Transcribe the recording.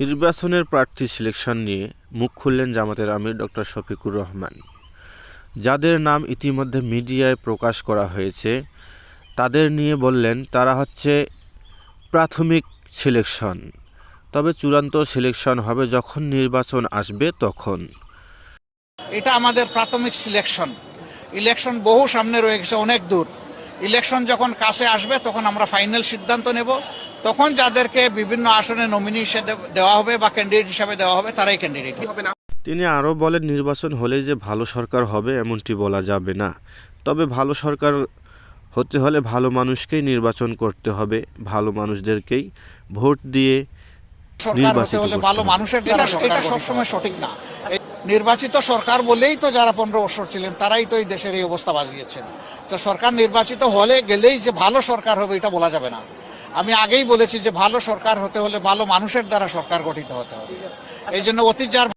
নির্বাচনের প্রার্থী সিলেকশন নিয়ে মুখ খুললেন জামাতের আমির ডক্টর শফিকুর রহমান। যাদের নাম ইতিমধ্যে মিডিয়ায় প্রকাশ করা হয়েছে, তাদের নিয়ে বললেন, তারা হচ্ছে প্রাথমিক সিলেকশন। তবে চূড়ান্ত সিলেকশন হবে যখন নির্বাচন আসবে তখন। এটা আমাদের প্রাথমিক সিলেকশন। ইলেকশন বহু সামনে রয়ে গেছে, অনেক দূর। ইলেকশন যখন কাছে আসবে তখন আমরা ফাইনাল সিদ্ধান্ত নেব। তখন যাদেরকে বিভিন্ন আসনে নমিনি হিসেবে দেওয়া হবে বা ক্যান্ডিডেট হিসাবে দেওয়া হবে তারাই ক্যান্ডিডেট হবে। তিনি আরও বলেন নির্বাচন হলেই যে ভালো সরকার হবে এমনটি বলা যাবে না। তবে ভালো সরকার হতে হলে ভালো মানুষকেই নির্বাচন করতে হবে ভালো মানুষদেরকেই ভোট দিয়ে সরকার হতে নির্বাচিত হলে ভালো মানুষের এটা সবসময় সঠিক না। নির্বাচিত সরকার বলেই তো যারা পনেরো বছর ছিলেন, তারাই তো এই দেশের এই অবস্থা বাজিয়েছেন। তো সরকার নির্বাচিত হলে গেলেই যে ভালো সরকার হবে, এটা বলা যাবে না। আমি আগেই বলেছি যে ভালো সরকার হতে হলে ভালো মানুষের দ্বারা সরকার গঠিত হতে হবে। এই জন্য অতীত যার